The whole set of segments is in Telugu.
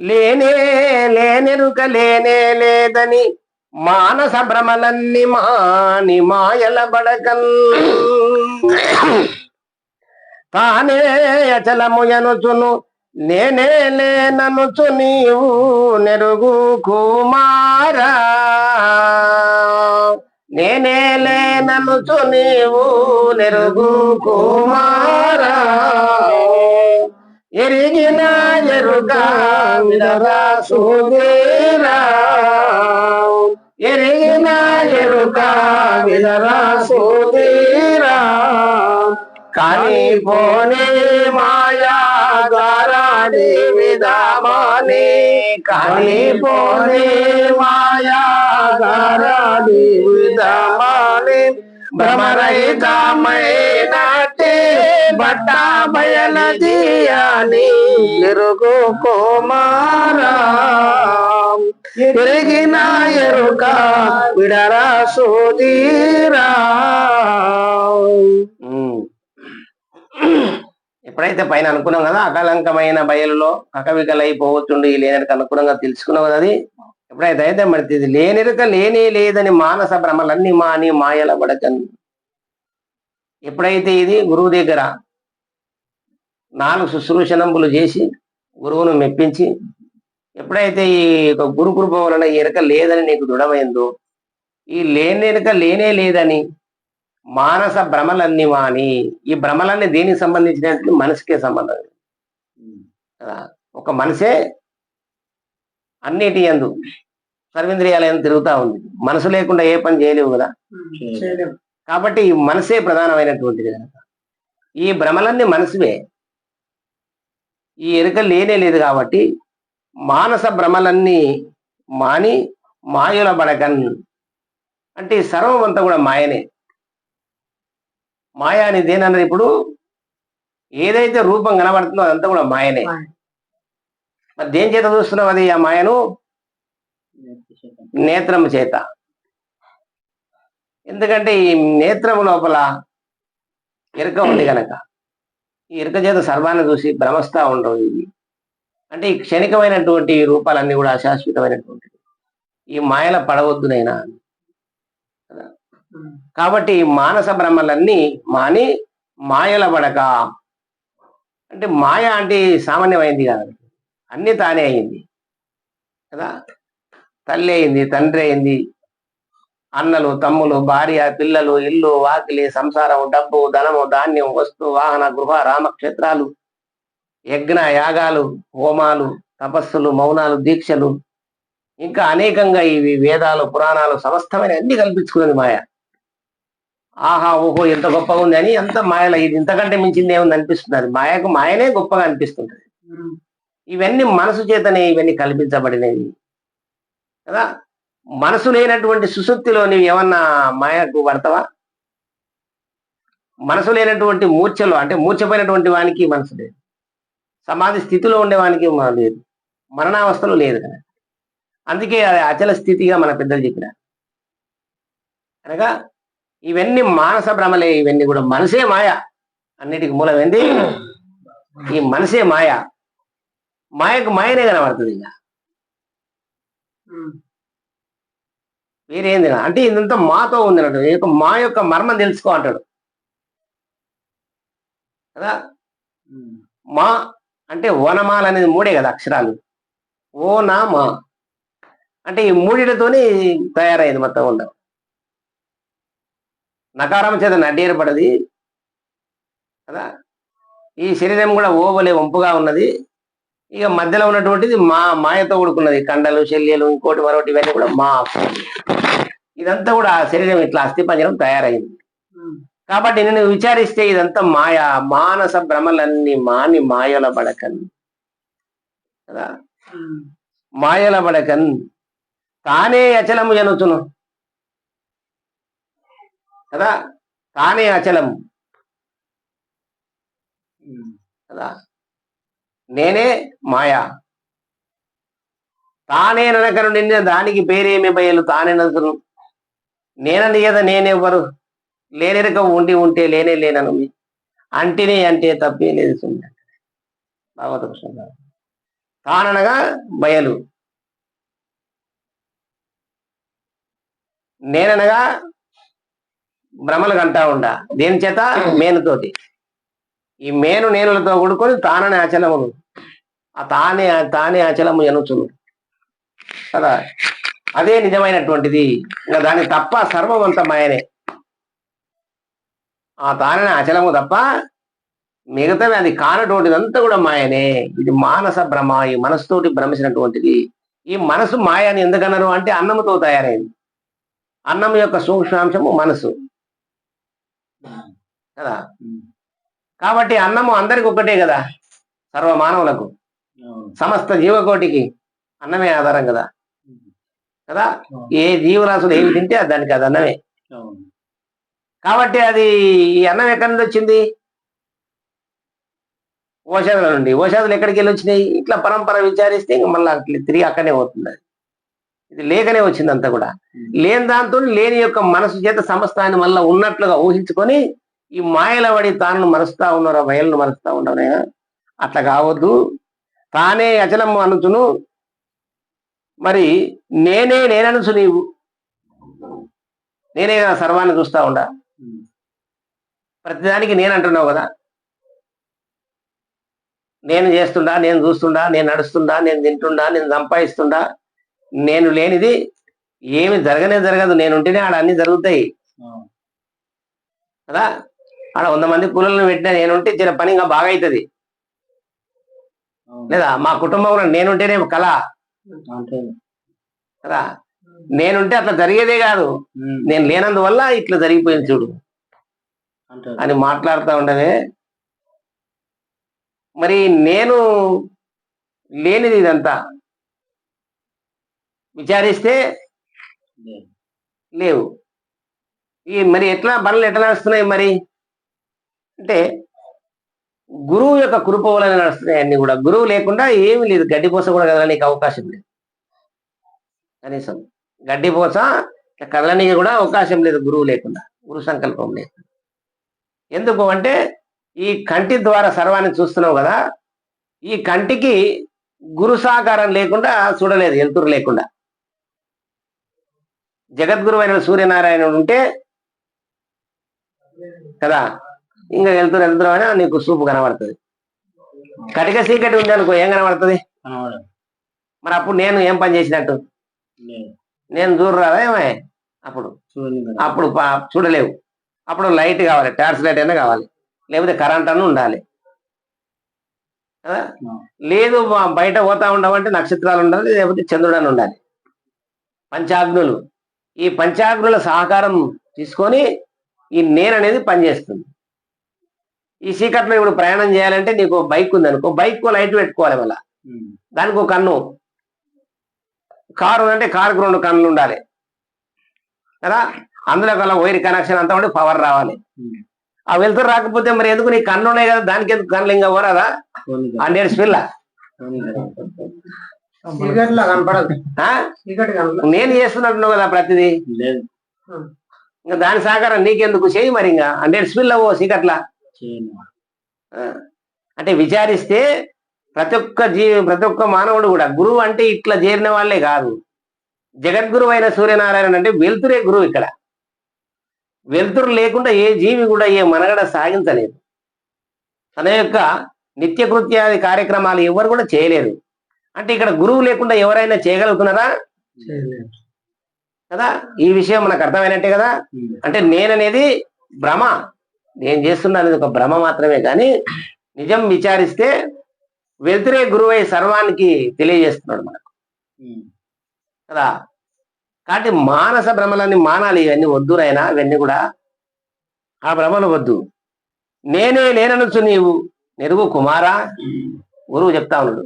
లేనే లేనెరుక లేనే లేదని మానస భ్రమలన్ని మాని మాయల బడకన్. తానే అచలముయనుచును నేనే లేననుచు నీవు నెరుగు కుమారా. నేనే లేననుచు నీవు నెరుగు కుమారా. ఎరిగిన ఎరుక విడరా సుధీరా ఎరిగిన ఎరుక విడరా సుధీరా కానీ పోనీ మాయా గారాడి విధామాని కానీ పోనీ మాయా గారాడి విధామాని భ్రమరహితమైనటి బట్ట బయల దియాని ఎరుగు కోమారా పెరిగిన ఎరుక విడరా సోదీరా ఎప్పుడైతే పైన అనుకున్నాం కదా అకలంకమైన బయలులో కకవికలైపోవచ్చుండు ఈ లేనరికి అనుగుణంగా తెలుసుకున్నాం కదా అది? ఎప్పుడైతే అయితే మరి ఇది లేనిరుక లేనే లేదని మానస భ్రమలన్నీ మాని మాయల పడకన్ ఎప్పుడైతే ఇది గురువు దగ్గర నాలుగు శుశ్రూషణంబులు చేసి గురువును మెప్పించి ఎప్పుడైతే ఈ యొక్క వలన ఎరక లేదని నీకు దృఢమైందో ఈ లేని ఎరక లేనే లేదని మానస భ్రమలన్నీ మాని ఈ భ్రమలన్నీ దేనికి సంబంధించినట్లు మనసుకే సంబంధం. కదా? ఒక మనసే అన్నిటి ఎందు సర్వేంద్రియాలయం తిరుగుతా ఉంది. మనసు లేకుండా ఏ పని చేయలేవు కదా? కాబట్టి ఈ మనసే ప్రధానమైనటువంటిది కనుక. ఈ భ్రమలన్నీ మనసువే. ఈ ఎరుక లేనే లేదు కాబట్టి మానస భ్రమలన్నీ మాని మాయుల బడకన్ అంటే సర్వం అంతా కూడా మాయనే. మాయ అని దేనన్నది ఇప్పుడు? ఏదైతే రూపం కనబడుతుందో అదంతా కూడా మాయనే. మరి దేని చేత చూస్తున్నాం అది ఆ మాయను? నేత్రము చేత. ఎందుకంటే ఈ నేత్రము లోపల ఎరుక ఉంది కనుక ఈ ఎరుక చేత సర్వాన్ని చూసి భ్రమస్తా ఉండవు ఇవి అంటే ఈ క్షణికమైనటువంటి రూపాలన్నీ కూడా అశాశ్వతమైనటువంటివి ఈ మాయల పడవద్దునైనా కాబట్టి మానస భ్రమలన్నీ మాని మాయల పడక. అంటే మాయ అంటే సామాన్యమైంది కాదు. అన్ని తానే అయింది. కదా? తల్లి అయింది తండ్రి అయింది అన్నలు తమ్ములు భార్య పిల్లలు ఇల్లు వాకిలి సంసారం డబ్బు ధనము ధాన్యం వస్తు వాహన గృహ రామక్షేత్రాలు యజ్ఞ యాగాలు హోమాలు తపస్సులు మౌనాలు దీక్షలు. ఇంకా అనేకంగా ఇవి వేదాలు పురాణాలు సమస్తమైన అన్ని కల్పించుకున్నది మాయ. ఆహా ఓహో ఎంత గొప్పగా ఉంది అని ఎంత మాయల ఇది ఇంతకంటే మించింది ఏముంది అనిపిస్తుంది. అది మాయకు మాయనే గొప్పగా అనిపిస్తుంటది. ఇవన్నీ మనసు చేతనే ఇవన్నీ కల్పించబడినవి. కదా? మనసు లేనటువంటి సుశుక్తిలో నీవు ఏమన్నా మాయకు పడతావా? మనసు లేనటువంటి మూర్ఛలో అంటే మూర్ఛపోయినటువంటి వానికి మనసు లేదు. సమాధి స్థితిలో ఉండేవానికి లేదు. మరణావస్థలో లేదు కదా. అందుకే అది అచల స్థితిగా మన పెద్దలు చెప్పిన. అనగా ఇవన్నీ మానస భ్రమలే ఇవన్నీ కూడా మనసే మాయ అన్నిటికి మూలం ఏంది? ఈ మనసే మాయ. మాయకు మాయనే కనబడుతుంది ఇక. వేరేంది కాదు. అంటే ఇదంతా మాతో ఉంది అన్నట్టు యొక్క మా యొక్క మర్మం తెలుసుకో అంటాడు కదా? మా అంటే ఓనమాల అనేది మూడే కదా అక్షరాలు. ఓ నా మా. అంటే ఈ మూడిటితోనే తయారైంది మొత్తం ఉండదు నకారం చేత నడ్డి ఏర్పడది కదా? ఈ శరీరం కూడా ఓవలే వంపుగా ఉన్నది. ఇక మధ్యలో ఉన్నటువంటిది మా మాయతో కూడుకున్నది. కండలు శల్యలు ఇంకోటి మరొకటి ఇవన్నీ కూడా మా ఇదంతా కూడా ఆ శరీరం ఇట్లా అస్థిపంజరం తయారైంది. కాబట్టి నేను విచారిస్తే ఇదంతా మాయ మానస భ్రమలన్నీ మాని మాయల బడకన్. కదా? మాయల బడకన్. తానే అచలము జనుతును. కదా? తానే అచలము. కదా? నేనే మాయా. తానే ననకను నిన్న దానికి పేరేమి బయలు? తానే నదును నేనని కదా నేనెవ్వరు? లేనెరక ఉండి ఉంటే లేనే లేనను అంటేనే అంటే తప్పే లేదు సుమ్మ. భాగవత కృష్ణ తాననగా బయలు. నేననగా భ్రమలు కంటా ఉండా. దేని చేత? మేనుతోటి. ఈ మేను నేనులతో కూడుకొని తానని అచలమును తానే తానే అచలము ఎనుచును. కదా? అదే నిజమైనటువంటిది. ఇంకా దాని తప్ప సర్వమంత మాయనే ఆ తానని అచలము తప్ప మిగతావి అది కానటువంటిదంతా కూడా మాయనే. ఇది మానస భ్రమ ఈ మనసుతోటి భ్రమించినటువంటిది. ఈ మనసు మాయ అని ఎందుకన్నారు అంటే అన్నముతో తయారైంది. అన్నం యొక్క సూక్ష్మాంశము మనసు. కదా? కాబట్టి అన్నము అందరికి ఒక్కటే కదా? సర్వ మానవులకు సమస్త జీవకోటికి అన్నమే ఆధారం కదా? కదా? ఏ జీవరాశులు ఏమి తింటే దానికి అది అన్నమే. కాబట్టి అది ఈ అన్నం ఎక్కడి నుండి వచ్చింది? ఓషధుల నుండి. ఓషధులు ఎక్కడికి వెళ్ళి వచ్చినాయి? ఇట్లా పరంపర విచారిస్తే ఇంక మళ్ళీ అట్లా తిరిగి అక్కడే పోతుంది అది. ఇది లేకనే వచ్చింది అంతా కూడా. లేని దాంతో లేని యొక్క మనసు చేత సమస్తాన్ని మళ్ళీ ఉన్నట్లుగా ఊహించుకొని ఈ మాయల పడి తాను మరుస్తా ఉన్నారు వయలను మరుస్తా ఉన్నారు అట్లా కావద్దు. తానే అచలము అనుచును. మరి నేనే నేననుచు నీవు. నేనే సర్వాన్ని చూస్తా ఉండా. ప్రతిదానికి నేను అంటున్నావు కదా. నేను చేస్తుండా నేను చూస్తుండా నేను నడుస్తుండా నేను తింటుండా నేను సంపాదిస్తుండా. నేను లేనిది ఏమి జరగనే జరగదు. నేను ఉంటేనే ఆడ అన్ని జరుగుతాయి. కదా? ఆడ వంద మంది కూలీలను పెట్టినా నేనుంటే చిన్న పని ఇంకా బాగా అవుతుంది. లేదా మా కుటుంబంలో నేనుంటేనే కళ. కదా? నేనుంటే అట్లా జరిగేదే కాదు. నేను లేనందువల్ల ఇట్లా జరిగిపోయింది చూడు. అని మాట్లాడుతూ ఉండవే మరి నేను లేనిది ఇదంతా. విచారిస్తే లేవు. ఈ మరి ఎట్లా పనులు ఎట్లా నడుస్తున్నాయి మరి? అంటే గురువు యొక్క కృప వలన నడుస్తున్నాయి అన్ని కూడా. గురువు లేకుండా ఏమీ లేదు. గడ్డిపోస కూడా కదలనీకి అవకాశం లేదు. కనీసం గడ్డిపోస కదలనీకి కూడా అవకాశం లేదు గురువు లేకుండా. గురు సంకల్పం లేదు. ఎందుకు అంటే ఈ కంటి ద్వారా సర్వాన్ని చూస్తున్నావు కదా ఈ కంటికి గురు సాకారం లేకుండా చూడలేదు ఎంతురు లేకుండా. జగద్గురు అయిన సూర్యనారాయణుడు ఉంటే కదా ఇంకా వెళ్తురు అని నీకు సూపు కనబడుతుంది. కటిక సీకటి ఉంది అనుకో ఏం కనబడుతుంది? మరి అప్పుడు నేను ఏం పని చేసినట్టు? నేను. చూడరాదా ఏమే? అప్పుడు. అప్పుడు చూడలేవు. అప్పుడు లైట్ కావాలి టార్చ్ లైట్ అయినా కావాలి. లేకపోతే కరెంట్ అన్న ఉండాలి. లేదు బయట పోతా ఉండమంటే నక్షత్రాలు ఉండాలి లేకపోతే చంద్రుడు అని ఉండాలి. పంచాగ్నులు. ఈ పంచాగ్నుల సహకారం తీసుకొని ఈ నేను అనేది పనిచేస్తుంది. ఈ చీకట్లో ఇప్పుడు ప్రయాణం చేయాలంటే నీకు బైక్ ఉంది అనుకో బైక్ లైట్ పెట్టుకోవాలి మళ్ళా. దానికి ఒక కన్ను. కారు అంటే కారుకు రెండు కన్నులు ఉండాలి. కదా? అందులో కల్లా వైర్ కనెక్షన్ అంతా ఉంటే పవర్ రావాలి. ఆ వెళ్తూ రాకపోతే మరి ఎందుకు నీ కన్ను ఉన్నాయి కదా దానికి ఎందుకు కన్నులు ఇంకా పోరాదా? హండ్రెడ్ స్పిల్ల నేను చేస్తున్నట్టున్నావు కదా ప్రతిదీ. లేదు. ఇంకా దాని సహకారం నీకెందుకు? చేయి మరి ఇంకా. హండ్రెడ్ స్పిల్ అవ్వ చీకట్లా చేయను ఆ? అంటే విచారిస్తే ప్రతి ఒక్క జీవి ప్రతి ఒక్క మానవుడు కూడా గురువు అంటే ఇట్లా చేరిన వాళ్ళే కాదు. జగద్గురువు అయిన సూర్యనారాయణ అంటే వెలుతురే గురువు ఇక్కడ. వెలుతురు లేకుండా ఏ జీవి కూడా ఏ మనగడ సాగించలేదు. తన యొక్క నిత్య కృత్యాది కార్యక్రమాలు ఎవరు కూడా చేయలేరు. అంటే ఇక్కడ గురువు లేకుండా ఎవరైనా చేయగలుగుతున్నారా. కదా? ఈ విషయం మనకు అర్థమైనట్టే కదా? అంటే నేననేది భ్రమ. నేను చేస్తున్నా అనేది ఒక భ్రమ మాత్రమే కానీ నిజం విచారిస్తే వెలుతురే గురువై సర్వానికి తెలియజేస్తున్నాడు మనకు. కదా? కాబట్టి మానస భ్రమలన్నీ మానాలి ఇవన్నీ వద్దునైనా ఇవన్నీ కూడా ఆ భ్రమలు వద్దు. నేనే నేననుచు నీవు నెరుగు కుమారా? గురువు చెప్తా ఉన్నాడు.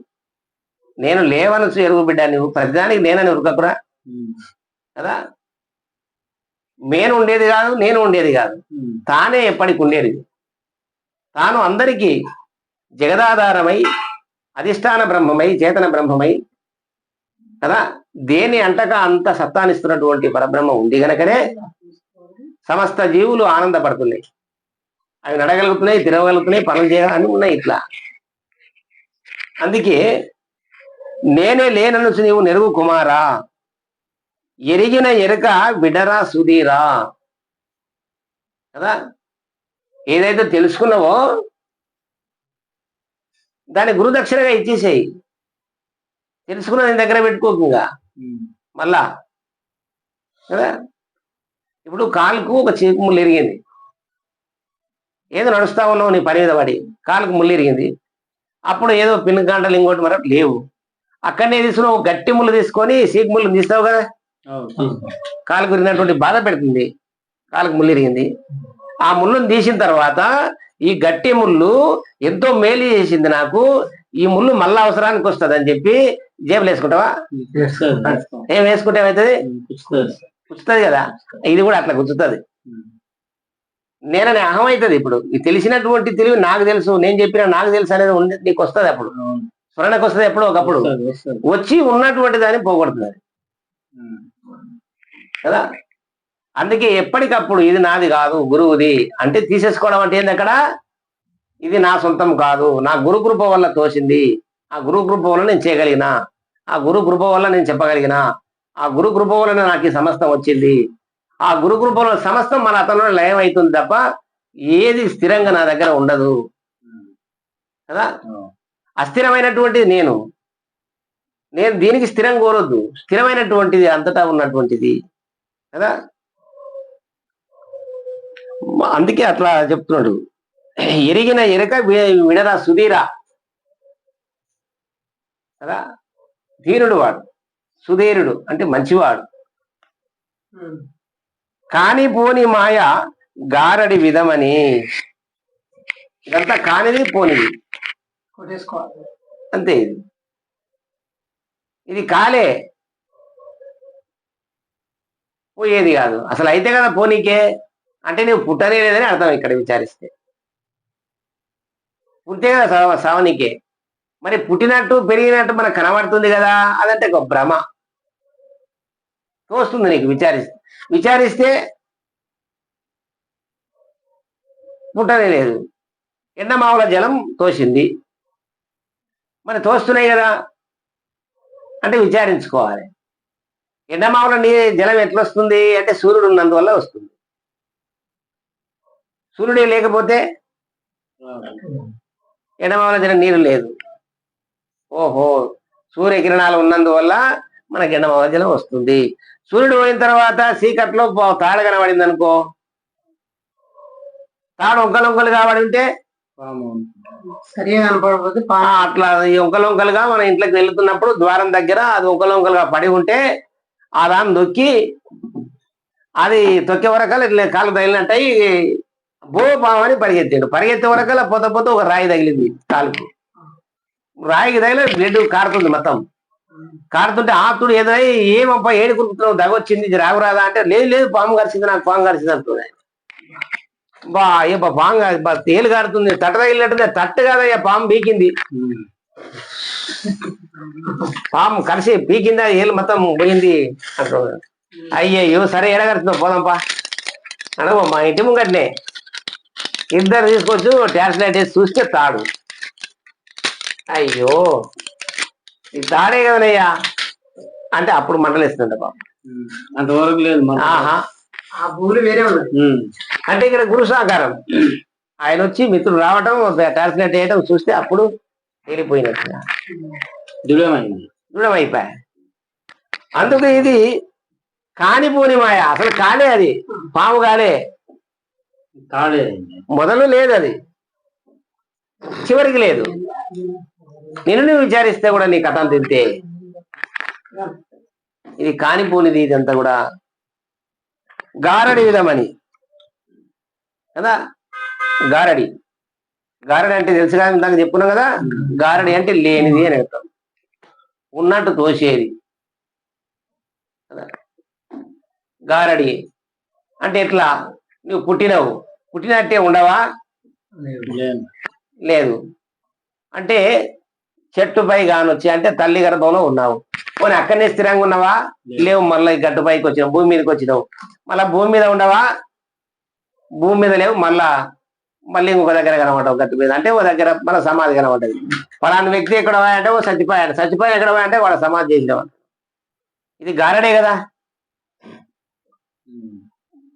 నేను లేవనొచ్చు ఎరుగు బిడ్డ నువ్వు ప్రతిదానికి నేనని ఉరకకురా? కదా? నేను ఉండేది కాదు నేను ఉండేది కాదు. తానే ఎప్పటికి ఉండేది. తాను అందరికీ జగదాధారమై అధిష్టాన బ్రహ్మమై చేతన బ్రహ్మమై కదా? దేని అంటక అంత సత్తానిస్తున్నటువంటి పరబ్రహ్మ ఉంది గనకనే సమస్త జీవులు ఆనందపడుతున్నాయి. అవి నడగలుగుతున్నాయి తిరగలుగుతున్నాయి పనులు చేయాలని ఉన్నాయి ఇట్లా. అందుకే నేనే లేనను నీవు నెరుగు కుమారా. ఎరిగిన ఎరుక విడరా సుధీరా. కదా? ఏదైతే తెలుసుకున్నావో దాన్ని గురుదక్షిణగా ఇచ్చేసేయి. తెలుసుకున్న నీ దగ్గర పెట్టుకోకుండా మళ్ళా. కదా? ఇప్పుడు కాలుకు ఒక చీకు ముళ్ళు ఎరిగింది. ఏదో నడుస్తా ఉన్నావు నీ పని మీద పడి కాలుకు ముళ్ళు ఎరిగింది. అప్పుడు ఏదో పిన్ గంటలు ఇంకోటి మరొకటి లేవు. అక్కడనే తీసుకుని ఒక గట్టి ముళ్ళు తీసుకొని సీకు ముళ్ళు తీస్తావు కదా? కాలుకు విరిగినటువంటి బాధ పెడుతుంది. కాలుకు ముళ్ళు ఇరిగింది ఆ ముళ్ళును తీసిన తర్వాత ఈ గట్టి ముళ్ళు ఎంతో మేలు చేసింది నాకు. ఈ ముళ్ళు మళ్ళా అవసరానికి వస్తుంది అని చెప్పి జేబులు వేసుకుంటావా? ఏం వేసుకుంటే ఏమవుతుంది గుచ్చుతుంది కదా. ఇది కూడా అట్లా గుచ్చుతుంది నేనని అహం అవుతుంది ఇప్పుడు. ఈ తెలిసినటువంటి తెలివి నాకు తెలుసు. నేను చెప్పిన నాకు తెలుసు అనేది ఉంది నీకు వస్తుంది అప్పుడు. స్మరణకు వస్తుంది ఎప్పుడో ఒకప్పుడు. వచ్చి ఉన్నటువంటి దాన్ని పోగొడుతుంది. కదా? అందుకే ఎప్పటికప్పుడు ఇది నాది కాదు గురువుది అంటే తీసేసుకోవడం అంటే ఏంది అక్కడ? ఇది నా సొంతం కాదు నా గురు కృప వల్ల తోసింది ఆ గురు కృప వల్ల నేను చేయగలిగిన ఆ గురు కృప వల్ల నేను చెప్పగలిగిన ఆ గురు కృప వల్ల నాకు ఈ సమస్తం వచ్చింది. ఆ గురు కృప వల్ల సమస్తం మన అతను లయం అవుతుంది తప్ప ఏది స్థిరంగా నా దగ్గర ఉండదు. కదా? అస్థిరమైనటువంటిది నేను నేను దీనికి స్థిరం కోరొద్దు. స్థిరమైనటువంటిది అంతటా ఉన్నటువంటిది. కదా? అందుకే అట్లా చెప్తున్నాడు. ఎరిగిన ఎరక విడరా సుధీరా. కదా? ధీరుడు వాడు. సుధీరుడు అంటే మంచివాడు. కాని పోని మాయ గారడి విధమని. ఇదంతా కానిది పోనిది. అంతే ఇది. ఇది కాలే. పోయేది కాదు. అసలు అయితే కదా పోనీకే. అంటే నువ్వు పుట్టనే లేదని అర్థం ఇక్కడ విచారిస్తే. పుట్టే కదా సవ సవనికే. మరి పుట్టినట్టు పెరిగినట్టు మనకు కనబడుతుంది కదా అదంటే ఒక భ్రమ. తోస్తుంది నీకు విచారిస్తే. విచారిస్తే పుట్టనే లేదు. ఎండమావుల జలం తోసింది. మరి తోస్తున్నాయి కదా. అంటే విచారించుకోవాలి. ఎండమావుల నీ జలం ఎట్లా వస్తుంది అంటే సూర్యుడు ఉన్నందువల్ల వస్తుంది. సూర్యుడే లేకపోతే ఎండమావుల జలం నీరు లేదు. ఓహో సూర్యకిరణాలు ఉన్నందువల్ల మనకి ఎండమావుల జలం వస్తుంది. సూర్యుడు పోయిన తర్వాత చీకట్లో పో- తాడు కనబడింది అనుకో తాడు ఒక్కలు కాబడి ఉంటే సరిగా కనపడకపోతే అట్లా ఈ ఒంకలొంకలుగా మన ఇంట్లోకి వెళ్తున్నప్పుడు ద్వారం దగ్గర అది ఒంకలొంకలుగా పడి ఉంటే ఆ దాన్ని దొక్కి అది తొక్కే వరకల్ ఇట్లా కాళ్ళు తగిలినట్టయి బో పామని పరిగెత్తాడు. పరిగెత్తే వరకల్ పోత పోత ఒక రాయి తగిలింది కాలుకు. రాయికి తగిలి బ్లడ్ కారుతుంది మొత్తం. కారుతుంటే ఆతుడు ఏదో ఏమప్పా ఏడుకుంటున్నావు? కురుకుతున్నావు దగొచ్చింది ఇది రాగురాదా అంటే లేదు లేదు పాము కరిచింది నాకు పాము కరిచింది అంటుంది బా ఏ బా పాము కాదు, బా తేలు కారుతుంది తట్ట తగిలినట్టుంది తట్టు కాదయ్యా పాము బీకింది పాము కలిసి పీకింది ఏళ్ళు మొత్తం పోయింది. అంటున్నాడు అయ్యయ్యో సరే ఎడగడుతుందో పోదాంపా. అనగో మా ఇంటి ముంగట్నే. ఇద్దరు తీసుకొచ్చు ట్యాక్స్ లైట్ వేసి చూస్తే తాడు. అయ్యో ఈ తాడే కదనయ్యా. అంటే అప్పుడు మంటలేస్తుంట పాపం. అంతవరకు లేదు మన ఆహా. ఆ భూమి వేరే. అంటే ఇక్కడ గురు సహకారం. ఆయన వచ్చి మిత్రుడు రావటం ట్యాక్స్ లైట్ వేయటం చూస్తే అప్పుడు వెళ్ళిపోయినట్టుగా దృఢమైంది దృఢమైపోయా అందుకు ఇది కానిపోని మాయ. అసలు కాలే అది. పాము కాలే తాడే మొదలు లేదు అది చివరికి లేదు. నిన్ను నువ్వు విచారిస్తే కూడా నీ కథ తింటే ఇది కానిపోనిది ఇదంతా కూడా గారడి విధమని. కదా? గారడి. గారడి అంటే తెలుసు కదా ఇందాక చెప్పుకున్నాం కదా గారడి అంటే లేనిది అని అర్థం. ఉన్నట్టు తోసేది. గారడి అంటే ఎట్లా? నువ్వు పుట్టినవు. పుట్టినట్టే ఉండవా? లేదు. లేదు అంటే చెట్టుపై కానొచ్చి అంటే తల్లి గర్భంలో ఉన్నావు. పోనీ అక్కడనే స్థిరంగా ఉన్నావా? లేవు మళ్ళీ గట్టుపైకి వచ్చినావు భూమి మీదకి వచ్చినావు. మళ్ళా భూమి మీద ఉండవా? భూమి మీద లేవు మళ్ళా మళ్ళీ ఇంకొక దగ్గర కనబడవు గట్టు మీద. అంటే ఓ దగ్గర మన సమాధి కనబడ్డది. ఫలాని వ్యక్తి ఎక్కడ అంటే ఓ చచ్చిపోయాడు చచ్చిపోయి ఎక్కడ అంటే వాళ్ళ సమాధి చేసేవాడు. ఇది గారడే కదా.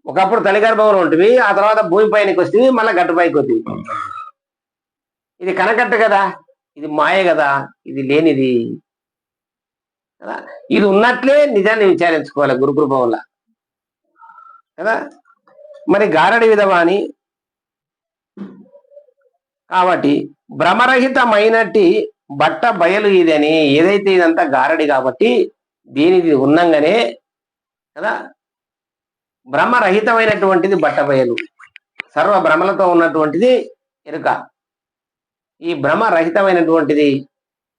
ఒకప్పుడు తల్లిగర్భంలో ఉంటుంది ఆ తర్వాత భూమి పైనకి వస్తుంది మళ్ళీ గట్టు పైకి వస్తుంది ఇది కనకట్టు కదా. ఇది మాయ కదా. ఇది లేనిది. కదా? ఇది ఉన్నట్లే నిజాన్ని విచారించుకోవాలి గురుకృపం వల్ల. కదా? మరి గారడి విధమా అని కాబట్టి భ్రమరహితమైనట్టి బట్ట బయలు ఇదని ఏదైతే ఇదంతా గారడి కాబట్టి దీనిది ఉన్నంగానే కదా? భ్రమరహితమైనటువంటిది బట్ట బయలు. సర్వ భ్రమలతో ఉన్నటువంటిది ఎరుక. ఈ భ్రమ రహితమైనటువంటిది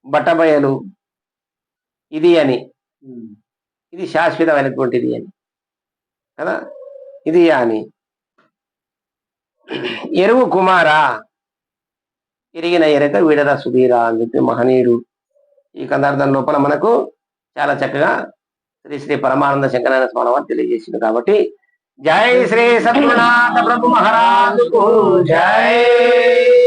బట్టబయలు ఇది అని. ఇది శాశ్వతమైనటువంటిది అని. కదా? ఇది అని. ఎరువు కుమార ఇరిగిన ఎరక వీడర సుధీరా అని చెప్పి మహనీయుడు ఈ కందార్థం లోపల మనకు చాలా చక్కగా శ్రీ శ్రీ పరమానంద శంకరాయ స్వామి వారు తెలియజేసింది కాబట్టి జై శ్రీ సత్యనాథ ప్రభు మహారాజు జై.